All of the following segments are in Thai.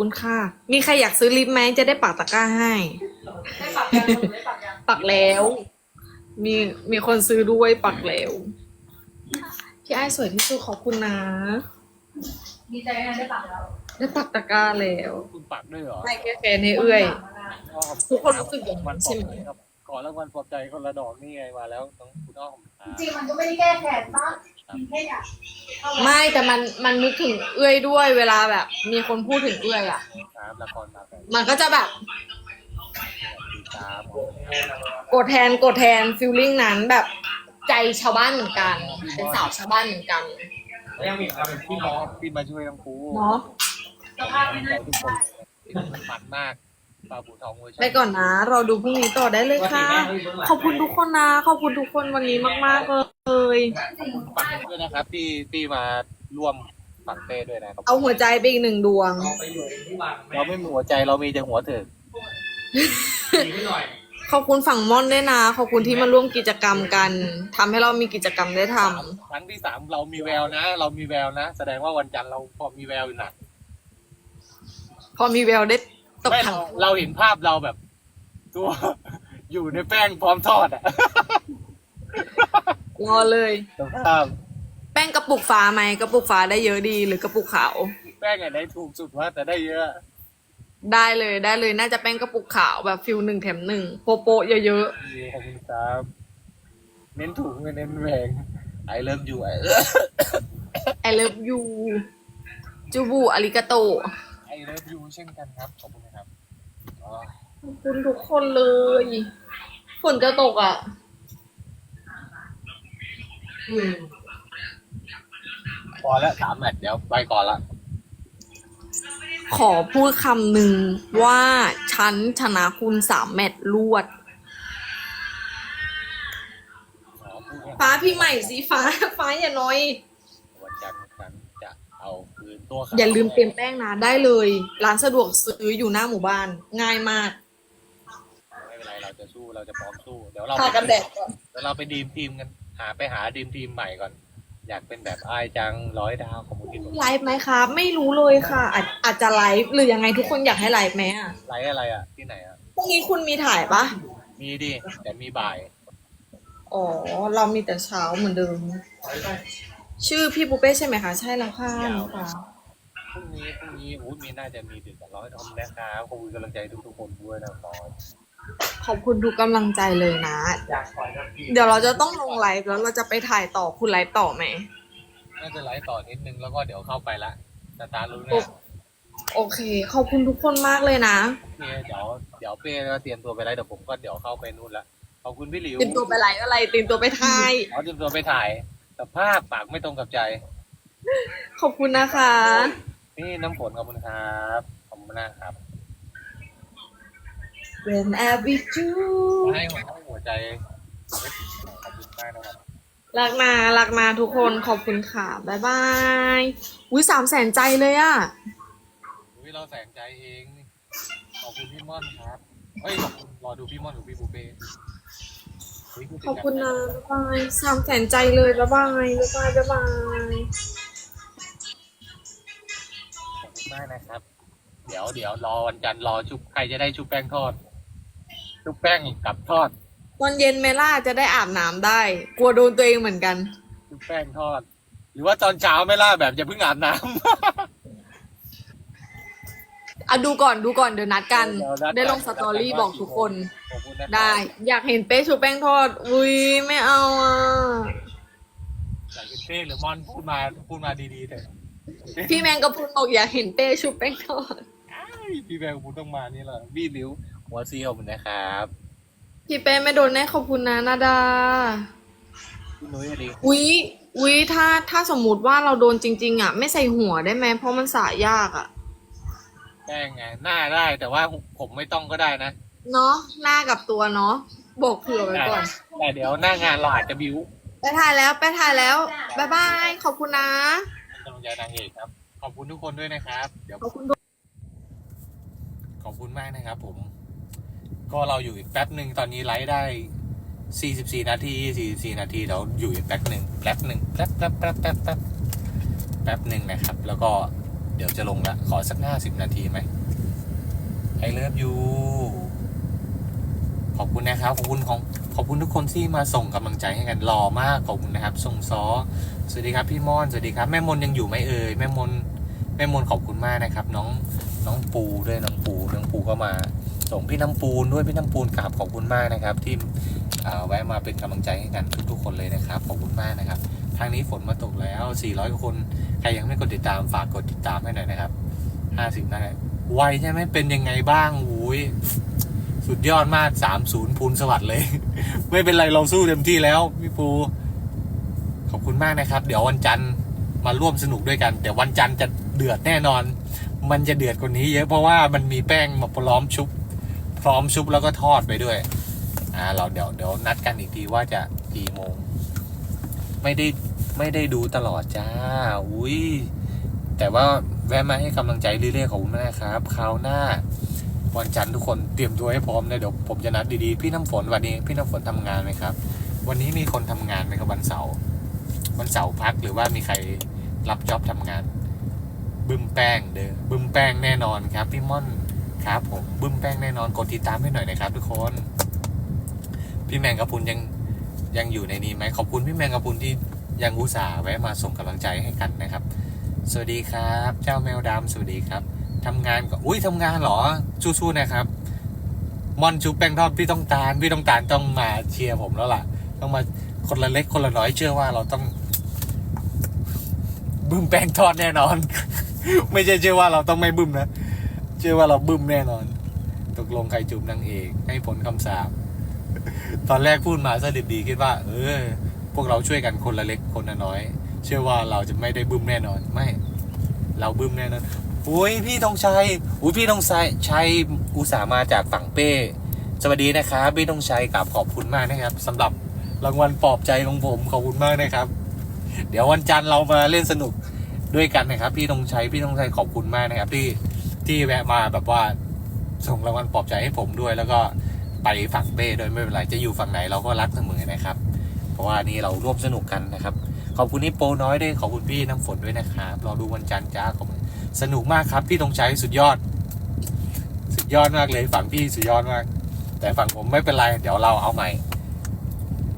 คุณค่ะ มีใครอยากซื้อลิปไหมจะได้ปักตะกร้าให้ ได้ปักยังได้ปักยังปักแล้ว มีมีคนซื้อด้วยปักแล้ว พี่ไอ้ายสวยที่สุดขอบคุณนะ ดีใจนะได้ปักแล้วได้ปักตะกร้าแล้วคุณปักด้วยเหรอให้แค่แฟนให้เอื้อย ทุกคนรู้สึกอย่างนั้นวันใช่ไหมครับก่อนแล้ววันปลอบใจคนละดอกนี่ไงมาแล้วน้องคุณอ้อมคจริงๆมันก็ไม่ได้แก้แค้นปะ มันแค่อยากเข้าไม่แต่มันมันนึกถึงเอื้อยด้วยเวลาแบบ มีคนพูดถึงเอื้อยอะรับละครมาแบบมันก็จะแบบติดตามกดแทนกดแทนฟิลลิ่งนั้นแบบใจชาวบ้านเหมือนกัน เป็นสาวชาวบ้านเหมือนกันยังมีความเป็นพี่น้องพี่มาช่วยทั้งคู่เนาะสภาพไม่ใจน่าทุกคนมันมากปลาบูทองเวอร์ชันไปก่อนนะ เราดูพรุ่งนี้ต่อได้เลยค่ะ ขอบคุณทุกคนนะ ขอบคุณทุกคนวันนี้มากๆเลย ปักด้วยนะครับที่ที่มาร่วมปักเต้ด้วยนะครับเอาหัวใจไปอีกหนึ่งดวง เราไม่มีหัวใจเรามีแต่หัวเถิดขอบคุณฝั่งม่อนด้วยนะ ขอบคุณที่มาร่วมกิจกรรมกันทำให้เรามีกิจกรรมได้ทำครั้งที่สามเรามีแววนะ เรามีแววนะ แสดงว่าวันจันทร์เราพอมีแววอยู่นะพอมีแววได้ตกไม่ถัเรางเราเห็นภาพเราแบบ ตัว อยู่ในแป้งพร้อมทอดอะ รอเลยสภาพแป้งกระปุกฟ้าไหมกระปุกฟ้าได้เยอะดีหรือกระปุกขาว แป้งอันไหนถูกสุดว่าแต่ได้เยอะ ได้เลยได้เลยน่าจะแป้งกระปุกขาวแบบฟิลหนึ่งแถมหนึ่งโปโปะเยอะดีขอบคุณครับเน้นถูกไม่เน้นแพงไอเริ่มอยู่ไอๆ I love you จูบูอาริกาโตไอเริ่มอยู่เช่นกันครับขอบคุณนะครับอ๋อขอบคุณทุกคนเลย ฝนจะตกอะ พอแล้วสามแมตช์เดี๋ยวไปก่อนละ ขอพูดคำหนึ่งว่าฉันชนะคุณสามแมตช์รวดขอพูดว่าฟ้าพี่ใหม่สิฟ้า ฟ้าอย่าน้อย วันจันทร์ฉันจะเอาคืนตัวขวอย่าลืมเตรียมแป้งนะได้เลย ร้านสะดวกซื้ออยู่หน้าหมู่บ้าน ง่ายมาก ไม่เป็นไรเราจะสู้เราจะพร้อมสู้ เดี๋ยวเราทากันแดดก่อน เดี๋ยวเราไปดีมทีมกัน หาไปหาดีมทีมใหม่ก่อน อยากเป็นแบบไอายจังร้อยดาวของมูลนิธิไลฟ์ไหมครับไม่รู้เลยค่ะอาจอาจจะไลฟ์หรือยังไงทุกคนอยากให้ไลฟ์ไหมอะไลฟ์อะไรอะ ที่ไหนอะ พรุ่งนี้คุณมีถ่ายปะมีดิแต่มีบ่าย อ๋อ เรามีแต่เช้าเหมือนเดิม ชื่อพี่ปูเป้ใช่ไหมคะใช่แล้วค่ะน้องฟ้าพรุ่งนี้พรุ่งนี้อู้มีน่าจะมีถึงกับร้อยทอมนะครับขอบคุณกำลังใจทุกๆคนด้วยนะครับ ขอบคุณทุกกำลังใจเลยนะ เดี๋ยวเราจะต้องลงไลฟ์แล้วเราจะไปถ่ายต่อคุณไลฟ์ต่อไหม น่าจะไลฟ์ต่อนิดนึงแล้วก็เดี๋ยวเข้าไปละสตาร์ทรู้โอเนี่ยโอเค ขอบคุณทุกคนมากเลยนะโอเคเดี๋ยวเดี๋ยวเป้ก็เตรียมตัวไปไลฟ์เดี๋ยวผมก็เดี๋ยวเข้าไปนู่นละขอบคุณพี่หลิวเตรียมตัวไปไลฟ์อะไรเตรียมตัวไปถ่ายอ๋อเตรียมตัวไปถ่ายแต่ภาพปากไม่ตรงกับใจ ขอบคุณนะคะ นี่น้ำฝนขอบคุณครับ ขอบคุณมากครับ When every you ให้หัวหัวใจขอบคุณมากนะครับรักนารักนาทุกคนขอบคุณค่ะบ๊ายบายอุ้ยสามแสนใจเลยอะอุ้ยเราแสงใจเอง ขอบคุณพี่ม่อนครับเฮ้ยขอบคุณรอดูพี่ม่อนกับพี่บูเป้เฮ้ยพูดถึงขอบคุณนะบ๊ายบายสามแสนใจเลยบ๊ายบายบ๊ายบายบ๊ายบายขอบคุณมากนะครับ เดี๋ยวเดี๋ยวรอวันจันทร์รอชุบใครจะได้ชุบแป้งทอด ชุบแป้งกับทอดตอนเย็นเมล่าจะได้อาบน้ำได้ กลัวโดนตัวเองเหมือนกัน ชุบแป้งทอด หรือว่าตอนเช้าไม่ล่าแบบจะเพิ่งอาบน้ำอะดูก่อนดูก่อนเดี๋ยวนัดกันเดี๋ยวนัดกันได้ลงสตอรี่บอกทุกคน ขอบคุณนะครับได้ อยากเห็นเป้ชูแป้งทอด อุ้ยไม่เอาอะอยากเป็นเป้หรือม่อนพูดมาพูดมาดีๆเถอะพี่แมงกะพรุนบอกอยากเห็นเป้ชูแป้งทอดพี่แบงค์พูดต้องมานี่แหละบี้ลิ้ว หัวซีขอบคุณนะครับพี่เป้ไม่โดนแน่ขอบคุณนะนาดาพี่นุ้ยสวัสดีอุ๊ยอุ๊ยถ้าถ้าสมมุติว่าเราโดนจริง ๆ อะ ไม่ใส่หัวได้ไหมเพราะมันสายยากอะ แป้งไงหน้าได้แต่ว่าผมไม่ต้องก็ได้นะเนาะหน้ากับตัวเนาะบอกเผื่อไว้ก่อน แต่เดี๋ยวหน้างานเราอาจจะบิ้วไปถ่ายแล้วไปถ่ายแล้วบ๊ายบายขอบคุณนะกำลังใจนางเอกครับ ขอบคุณทุกคนด้วยนะครับ เดี๋ยวขอบคุณทุกขอบคุณมากนะครับผม ก็เราอยู่อีกแป๊บหนึ่งตอนนี้ไลฟ์ได้ 44 นาที 44 นาทีเราอยู่อีกแป๊บหนึ่งแป๊บหนึ่งแป๊บแป๊บแป๊บแป๊บแป๊บแป๊บหนึ่งนะครับ แล้วก็เดี๋ยวจะลงละขอสักห้าสิบนาทีไหมไอเลิฟยูขอบคุณนะครับขอบคุณของขอบคุณทุกคนที่มาส่งกำลังใจให้กันรอมากขอบคุณนะครับ ส่งซอสวัสดีครับพี่ม่อนสวัสดีครับแม่มนยังอยู่ไหมเอ่ยแม่มนแม่มนขอบคุณมากนะครับ น้องน้องปูด้วยน้องปูน้องปูก็มา ส่งพี่น้ำปูนด้วยพี่น้ำปูนกราบขอบคุณมากนะครับ ที่แวะมาเป็นกำลังใจให้กันทุกๆคนเลยนะครับขอบคุณมากนะครับทางนี้ฝนมาตกแล้ว 400 คน ใครยังไม่กดติดตามฝากกดติดตามให้หน่อยนะครับ 50นั่นแหละไวใช่ไหมเป็นยังไงบ้างอุ้ยสุดยอดมาก 30 พูนสวัสดิ์เลย ไม่เป็นไรเราสู้เต็มที่แล้วพี่ปู ขอบคุณมากนะครับ เดี๋ยววันจันทร์มาร่วมสนุกด้วยกัน แต่วันจันทร์จะเดือดแน่นอน มันจะเดือดกว่านี้เยอะเพราะว่ามันมีแป้งมาพร้อมชุบ พร้อมชุบแล้วก็ทอดไปด้วย อ่า เราเดี๋ยวเดี๋ยวนัดกันอีกทีว่าจะกี่โมง ไม่ได้ไม่ได้ดูตลอดจ้า อุ้ยแต่ว่าแวะมาให้กำลังใจเรื่อยๆขอบคุณมาครับคราวหน้า วันจันทร์ทุกคนเตรียมตัวให้พร้อมนะเดี๋ยวผมจะนัดดีๆ พี่น้ำฝนวันนี้ พี่น้ำฝนทำงานไหมครับ วันนี้มีคนทำงานไหมครับวันเสาร์วันเสาร์พักหรือว่ามีใครรับจ็อบทำงาน บึมแป้งเด้อบึมแป้งแน่นอนครับ พี่ม่อน ครับผมบึ้มแป้งแน่นอนกดติดตามให้หน่อยนะครับทุกคน พี่แมงกระพุนยังยังอยู่ในนี้ไหมขอบคุณพี่แมงกระพุนที่ยังอุตส่าห์แวะมาส่งกำลังใจให้กันนะครับ สวัสดีครับ เจ้าแมวดำสวัสดีครับทำงานก็อุ้ยทำงานเหรอสู้ๆนะครับมอนชุบแป้งทอดพี่ต้องตาลพี่ต้องตาลต้องมาเชียร์ผมแล้วล่ะ ต้องมาคนละเล็กคนละน้อยเชื่อว่าเราต้องบึ้มแป้งทอดแน่นอน ไม่ใช่เชื่อว่าเราต้องไม่บึ้มนะ เชื่อว่าเราบึ้มแน่นอน ตกลงใครจูบนางเอก ให้ผลคำสาปตอนแรกพูดมาซะดิบดีคิดว่า เออ พวกเราช่วยกันคนละเล็กคนละน้อย เชื่อว่าเราจะไม่ได้บึ้มแน่นอนไม่ เราบึ้มแน่นอนอุ้ยพี่ธงชัยอุ้ยพี่ธงชัยชัยอุตส่าห์มาจากฝั่งเป้ สวัสดีนะครับพี่ธงชัยกับขอบคุณมากนะครับสำหรับรางวัลปลอบใจของผมขอบคุณมากนะครับ เดี๋ยววันจันทร์เรามาเล่นสนุกด้วยกันนะครับ พี่ธงชัยพี่ธงชัยขอบคุณมากนะครับที่ ที่แวะมาแบบว่าส่งรางวัลปลอบใจให้ผมด้วย แล้วก็ไปฝั่งเป้โดยไม่เป็นไรจะอยู่ฝั่งไหนเราก็รักเสมอนะครับ เพราะว่านี่เราร่วมสนุกกันนะครับ ขอบคุณนี่โปน้อยด้วยขอบคุณพี่น้ำฝนด้วยนะครับรอดูวันจันทร์จ้าขอบคุณสนุกมากครับพี่ธงชัยสุดยอด สุดยอดมากเลยฝั่งพี่สุดยอดมาก แต่ฝั่งผมไม่เป็นไรเดี๋ยวเราเอาใหม่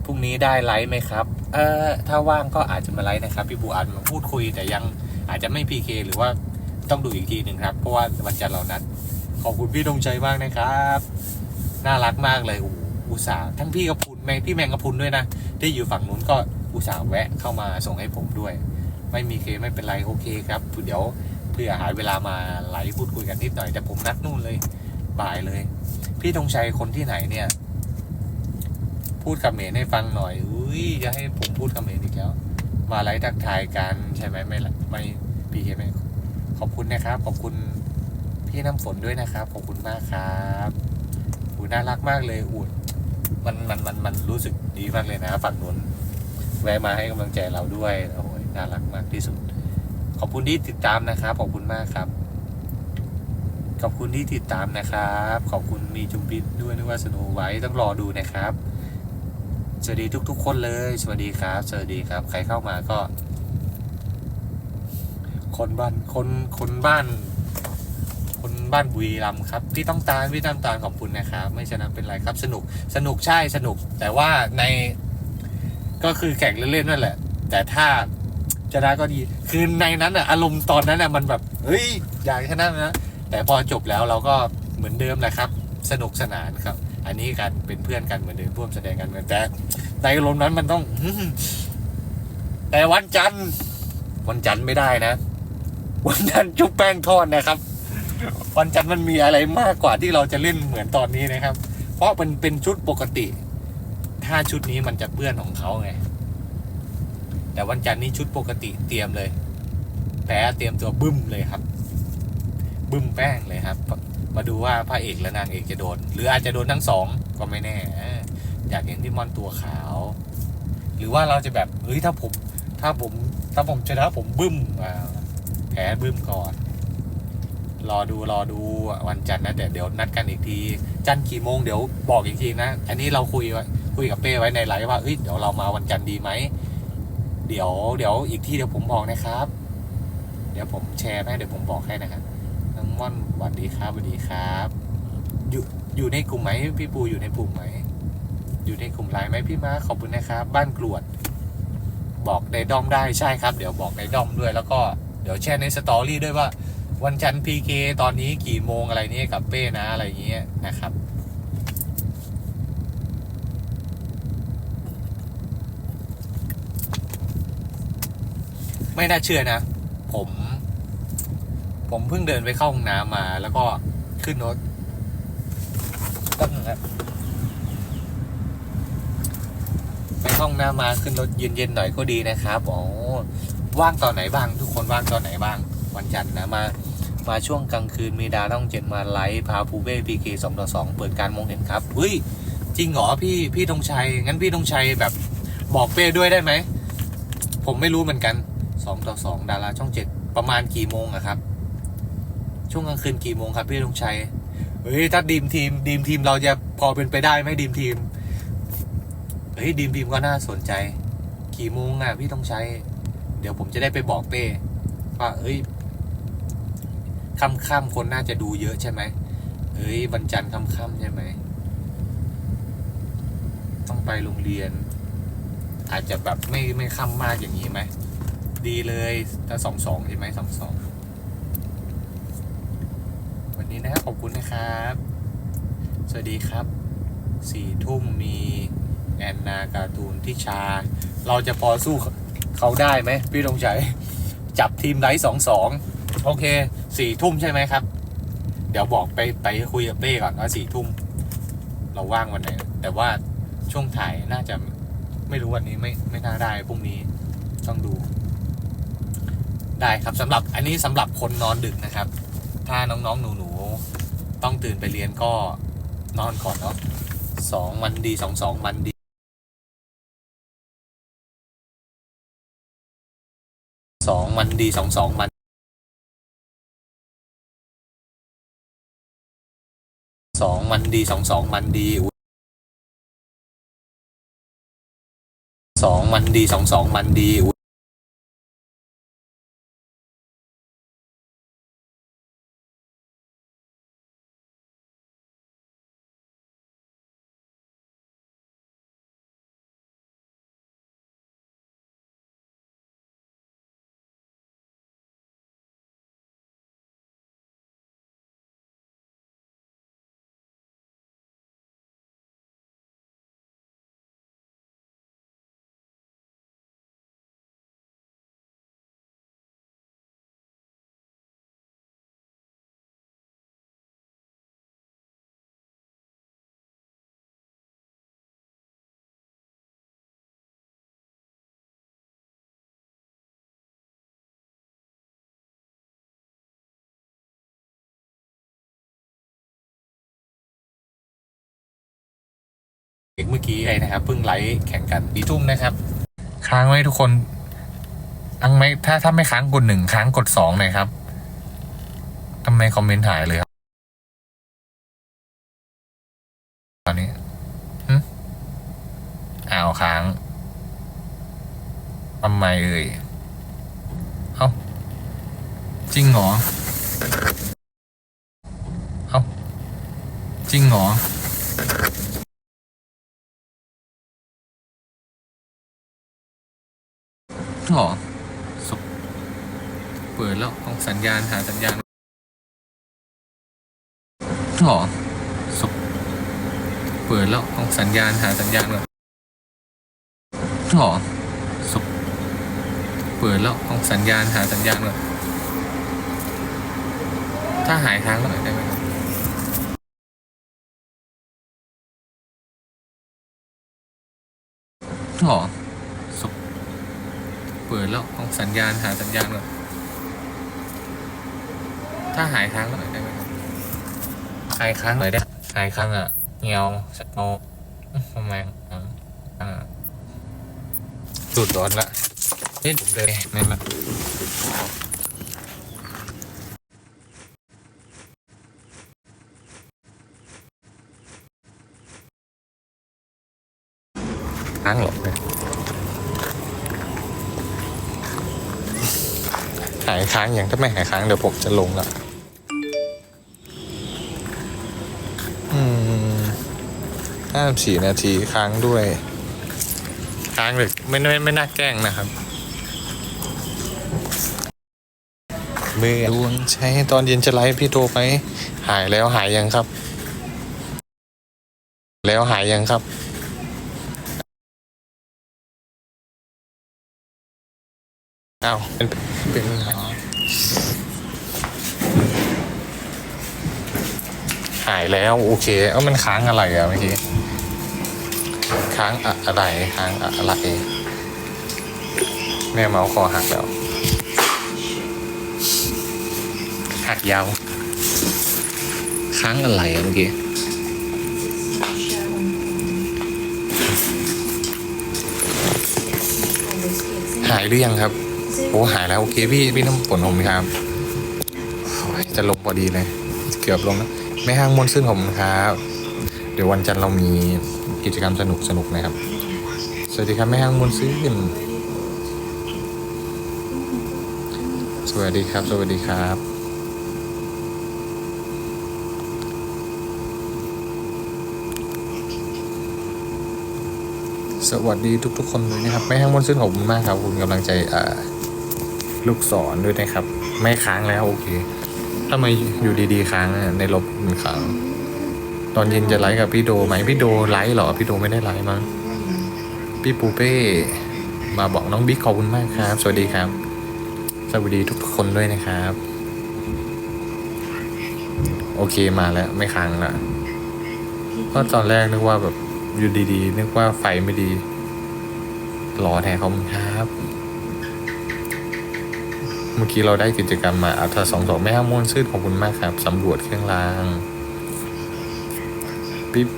พรุ่งนี้ได้ไลฟ์ไหมครับ เออถ้าว่างก็อาจจะมาไลฟ์นะครับ พี่บูอาจมาพูดคุยแต่ยังอาจจะไม่พีเคหรือว่า ต้องดูอีกทีหนึ่งครับ เพราะว่าวันจันทร์เรานัด ขอบคุณพี่ธงชัยมากนะครับ น่ารักมากเลยอุตส่าห์ทั้งพี่กระพุนแมงพี่แมงกระพุนด้วยนะที่อยู่ฝั่งนู้นก็อุตส่าห์แวะเข้ามาส่งให้ผมด้วย ไม่มีเคไม่เป็นไรโอเคครับเดี๋ยวเพื่อหาเวลามาไลฟ์พูดคุยกันนิดหน่อยแต่ผมนัดนู่นเลยบ่ายเลย พี่ธงชัยคนที่ไหนเนี่ย พูดคำเขมรให้ฟังหน่อยอุ้ยจะให้ผมพูดคำเขมรอีกแล้ว มาไลฟ์ทักทายกันใช่ไหมไม่ไม่พีเคไม่ ขอบคุณนะครับ ขอบคุณพี่น้ำฝนด้วยนะครับ ขอบคุณมากครับอูน่ารักมากเลยอูดมันมันมันมันรู้สึกดีมากเลยนะฝั่งนู้นแวะมาให้กำลังใจเราด้วยโอ้ยน่ารักมากที่สุด ขอบคุณที่ติดตามนะครับ ขอบคุณมากครับ ขอบคุณที่ติดตามนะครับ ขอบคุณมีจุมพิษด้วยนึกว่าสโนไว้ต้องรอดูนะครับสวัสดีทุกๆ คนเลย สวัสดีครับ สวัสดีครับ ใครเข้ามาก็ คนบ้านคนคนบ้าน คนบ้านบุรีรัมย์ครับพี่ต้องตาลพี่น้ำตาลขอบคุณนะครับ ไม่ฉะนั้นเป็นไรครับ สนุกสนุกใช่สนุก แต่ว่าในก็คือแข่งเล่นๆนั่นแหละ แต่ถ้าชนะก็ดี คือในนั้นอะอารมณ์ตอนนั้นอะมันแบบเฮ้ยอยากชนะนะแต่พอจบแล้วเราก็เหมือนเดิมแหละครับ สนุกสนานครับ อันนี้กันเป็นเพื่อนกันเหมือนเดิมร่วมแสดงกันเหมือนแต่ในอารมณ์นั้นมันต้องแต่วันจันทร์วันจันทร์ไม่ได้นะ วันจันทร์ชุบแป้งทอดนะครับ วันจันทร์มันมีอะไรมากกว่าที่เราจะเล่นเหมือนตอนนี้นะครับ เพราะมันเป็นชุดปกติ ถ้าชุดนี้มันจะเปื้อนของเขาไง แต่วันจันทร์นี้ชุดปกติเตรียมเลย แพ้เตรียมตัวบึ้มเลยครับ บึ้มแป้งเลยครับ มาดูว่าพระเอกและนางเอกจะโดน หรืออาจจะโดนทั้งสองก็ไม่แน่ อยากเห็นพี่มอนตัวขาว หรือว่าเราจะแบบเฮ้ยถ้าผม ถ้าผมถ้าผมชนะผมบึ้มอ่า แพ้บึ้มก่อน รอดูรอดูวันจันทร์นะเดี๋ยวเดี๋ยวนัดกันอีกที จันทร์กี่โมงเดี๋ยวบอกอีกทีนะ อันนี้เราคุยคุยกับเป้ไว้ในไลฟ์ว่าเอ้ยเดี๋ยวเรามาวันจันทร์ดีไหมเดี๋ยวเดี๋ยวอีกทีเดี๋ยวผมบอกนะครับ เดี๋ยวผมแชร์ให้เดี๋ยวผมบอกให้นะครับน้องม่อนสวัสดีครับสวัสดีครับ อยู่อยู่ในกลุ่มไหมพี่ปูอยู่ในกลุ่มไหมอยู่ในกลุ่มไลน์ไหมพี่มาขอบคุณนะครับ บ้านกรวด บอกในด้อมได้ใช่ครับ เดี๋ยวบอกในด้อมด้วยแล้วก็ เดี๋ยวแชร์ในสตอรี่ด้วยว่า วันจันทร์พีเคตอนนี้กี่โมงอะไรนี้กับเป้นะอะไรอย่างเงี้ยนะครับไม่น่าเชื่อนะ ผม ผมเพิ่งเดินไปเข้าห้องน้ำมาแล้วก็ขึ้นรถแป๊บนึงครับไปห้องน้ำมาขึ้นรถเย็นๆหน่อยก็ดีนะครับ อ๋อ ว่างตอนไหนบ้าง ทุกคนว่างตอนไหนบ้าง วันจันทร์นะมา มาช่วงกลางคืนมีดาต้องเจ็ดมาไลฟ์พาภูเบ้พีเคสองต่อสองเปิดการมองเห็นครับเฮ้ยจริงเหรอพี่พี่ธงชัยงั้นพี่ธงชัยแบบบอกเป้ด้วยได้ไหมผมไม่รู้เหมือนกันสองต่อสองดาราช่องเจ็ดประมาณกี่โมงอะครับ ช่วงกลางคืนกี่โมงครับพี่ธงชัยเฮ้ยถ้าดีมทีมดีมทีมเราจะพอเป็นไปได้ไหมดีมทีมเฮ้ยดีมทีมก็น่าสนใจ กี่โมงอะพี่ต้องใช้ เดี๋ยวผมจะได้ไปบอกเป้ว่าเอ้ยค่ำๆคนน่าจะดูเยอะใช่ไหมเอ้ยวันจันทร์ค่ำๆใช่ไหมต้องไปโรงเรียน อาจจะแบบไม่ไม่ค่ำมากอย่างนี้ไหมดีเลยถ้าสองสองใช่ไหมสองสองวันนี้นะครับขอบคุณนะครับ สวัสดีครับสี่ทุ่มมีแอนนาการ์ตูนที่ชา เราจะพอสู้ เขาได้ไหมพี่ตงชัยจับทีมไลท์สองสองโอเคสี่ทุ่มใช่ไหมครับ เดี๋ยวบอกไปไปคุยกับเป้ก่อนว่าสี่ทุ่มเราว่างวันไหน แต่ว่าช่วงถ่ายน่าจะไม่รู้วันนี้ไม่ไม่น่าได้พรุ่งนี้ต้องดู ได้ครับสำหรับอันนี้สำหรับคนนอนดึกนะครับ ถ้าน้องๆหนูๆต้องตื่นไปเรียนก็นอนก่อนเนาะสองมันดีสองสองมันดี สองมันดีสองสองมันสองมันดีสองสองมันดีสองมันดีสองสองมันดีอุ เมื่อกี้ไงนะครับเพิ่งไลฟ์แข่งกันปีทุ่มนะครับ ค้างไว้ทุกคนอังไหมถ้าถ้าไม่ค้างกดหนึ่งค้างกดสองหน่อยครับทำไมคอมเมนต์หายเลยครับตอนนี้อ้าวค้างทำไมเอ่ยเอ้าจริงเหรอเอ้าจริงเหรอ หรอสุเปิดแล้วต้องสัญญาณหาสัญญาณหรอสุเปิดแล้วต้องสัญญาณหาสัญญาณก่อนหรอสุเปิดแล้วต้องสัญญาณหาสัญญาณก่อนถ้าหายค้างหน่อยได้ไหมครับหรอ เปิดแล้วต้องสัญญาณหาสัญญาณก่อนถ้าหายค้างหน่อยได้ไหมครับหายค้างหน่อยได้หายค้างอะเงียวสักโนทำไมอะอ่าจุดร้อนละเฮ้ยผมเลยนั่นละค้างหรอกเลย หายค้างอย่างถ้าไม่หายค้างเดี๋ยวผมจะลงละอืมห้าสี่นาทีค้างด้วย ค้างเลยไม่ไม่ไม่น่าแกล้งนะครับ เมื่อดวงใช้ตอนเย็นจะไลฟ์พี่โทรไปหายแล้วหายยังครับ แล้วหายยังครับอ้าวเป็น เป็นอ๋อหายแล้วโอเคเอ้ามันค้างอะไรอะเมื่อกี้ค้างอะอะไรค้างอะอะไรแม่เมาส์คอหักแล้วหักยาวค้างอะไรอะเมื่อกี้หายหรือยังครับ โอ้หายแล้วโอเคพี่พี่น้ำฝนผมครับ จะลงพอดีเลย เกือบลงแล้วแม่ห้างมนซึ่งผมครับ เดี๋ยววันจันทร์เรามีกิจกรรมสนุกสนุกนะครับ สวัสดีครับแม่ห้างมนซึ่งสวัสดีครับ สวัสดีครับสวัสดีทุกๆคนเลยนะครับ ไม่ห้างมนซึ่งขอบคุณมากครับ คุณกำลังใจอ่า ลูกศรด้วยนะครับ ไม่ค้างแล้วโอเคทำไมอยู่ดีๆค้างในลบมันค้างตอนเย็นจะไลฟ์กับพี่โดไหมพี่โดไลฟ์เหรอพี่โดไม่ได้ไลฟ์มั้งพี่ปูเป้มาบอกน้องบิ๊กขอบคุณมากครับ สวัสดีครับ สวัสดีทุกคนด้วยนะครับ โอเคมาแล้วไม่ค้างละเพราะตอนแรกนึกว่าแบบอยู่ดีๆ นึกว่าไฟไม่ดีรอแทนเขอบคุณครับ เมื่อกี้เราได้กิจกรรมมาอัลตราสองสองแม่ห้ามวนซื่นขอบคุณมากครับสำรวจเครื่องรางปิ๊บ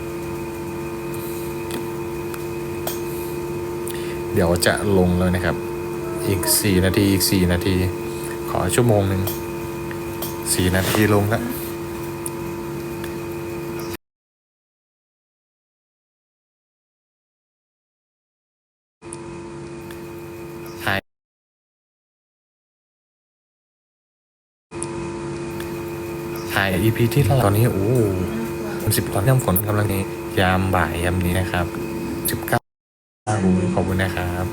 เดี๋ยวจะลงเลยนะครับ อีกสี่นาทีอีกสี่นาที ขอชั่วโมงหนึ่งสี่นาทีลงแล้ว หายหาย EP ที่เท่าไหร่ตอนนี้โอ้สิบตอนเริ่มฝนกำลังนี้ยามบ่ายยามนี้นะครับสิบเก้าขอบคุณนะครับ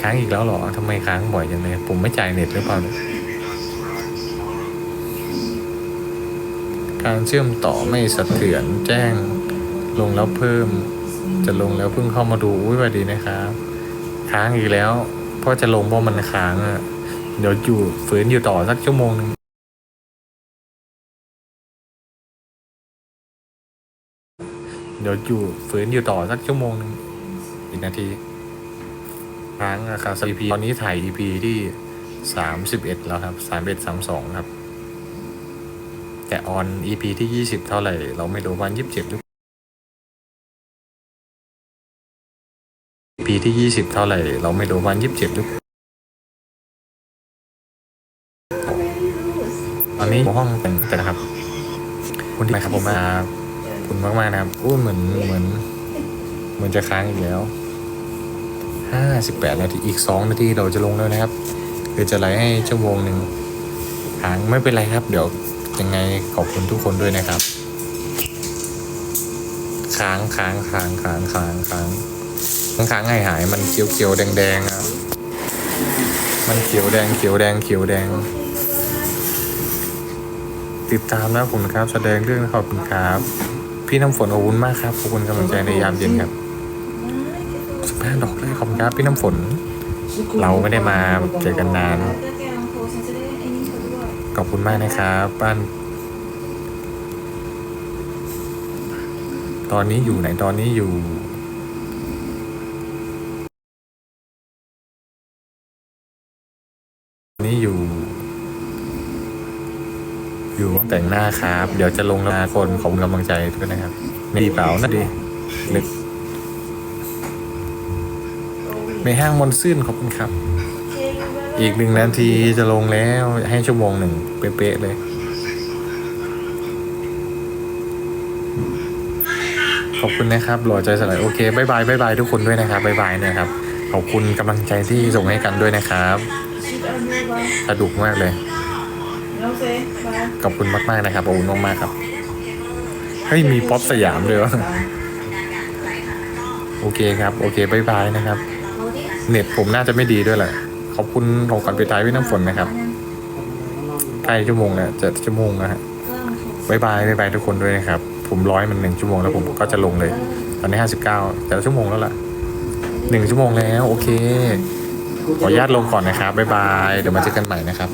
ค้างอีกแล้วเหรอทำไมค้างบ่อยจังเลยผมไม่จ่ายเน็ตหรือเปล่าเนี่ยการเชื่อมต่อไม่สะเทือนแจ้งลงแล้วเพิ่ม จะลงแล้วเพิ่งเข้ามาดูอุ้ยวัดีนะครับ ค้างอีกแล้ว เพราะจะลงเพราะมันค้างอะเดี๋ยวอยู่ฝืนอยู่ต่อสักชั่วโมงหนึง เดี๋ยวอยู่ฝืนอยู่ต่อสักชั่วโมงหนึงอีกนาทีค้างอะครับ EP ตอนนี้ถ่าย EP ที่สามสิบเอ็ดแล้วครับสามเอ็ดสามสองครับ แต่ออน EP ที่ยี่สิบเท่าไหร่ เราไม่รู้วันยี่สิบเจ็ดหรือ EP ที่ยี่สิบเท่าไหร่ เราไม่รู้วันยี่สิบเจ็ดหรือตอนนี้ห้องแต่งแต่นะครับคุณที่ไหนครับผมมา คุณมากมากๆนะครับอู้เหมือนเหมือนเหมือนจะค้างอีกแล้วห้าสิบแปดนาทีอีกสองนาทีเราจะลงแล้วนะครับเดี๋ยวจะไลฟ์ให้ชั่วโมงหนึ่งค้างไม่เป็นไรครับ เดี๋ยวยังไงขอบคุณทุกคนด้วยนะครับ ค้างค้างค้างค้างค้างค้างค้างค้างหายหายมันเขียวเขียวแดงแดงๆอะมันเขียวแดงเขียวแดงเขียวแดง ติดตามนะผมครับ แสดงเรื่องขอบคุณครับ พี่น้ำฝนขอบคุณมากครับขอบคุณกำลังใจในยามเย็นครับสิบห้าดอกเลยขอบคุณครับพี่น้ำฝน เราไม่ได้มาเจอกันนาน ขอบคุณมากนะครับบ้านตอนนี้อยู่ไหนตอนนี้อยู่นี่อยู่ อยู่แต่งหน้าครับ เดี๋ยวจะลงนาคนขอบคุณกำลังใจด้วยนะครับดีเปล่านะดีนึกในห้างมอนซื่นขอบคุณครับ อีกหนึ่งนาทีจะลงแล้วให้ชั่วโมงหนึ่งเป๊ะๆเลยขอบคุณนะครับหล่อใจสลายโอเคบายบายบายบายทุกคนด้วยนะครับบายบายนะครับ ขอบคุณกำลังใจที่ส่งให้กันด้วยนะครับสสนุกมากเลยน้องเซ่ไป ขอบคุณมาก ๆ นะครับขอบคุณมาก ๆ ครับ เฮ้ย มีป๊อปสยามเลยวะโอเคครับ โอเคบายบายนะครับ เน็ตผมน่าจะไม่ดีด้วยแหละ ขอบคุณของก่อนไปท้ายพี่น้ำฝนนะครับ ใกล้ชั่วโมงแล้วจะชั่วโมงแล้วฮะบายบายบายบายทุกคนด้วยนะครับ ผมร้อยมันหนึ่งชั่วโมงแล้วผมก็จะลงเลย ตอนนี้ห้าสิบเก้าแต่ละชั่วโมงแล้วล่ะหนึ่งชั่วโมงแล้ว โอเค ขออนุญาตลงก่อนนะครับบายบาย เดี๋ยวมาเจอกันใหม่นะครับ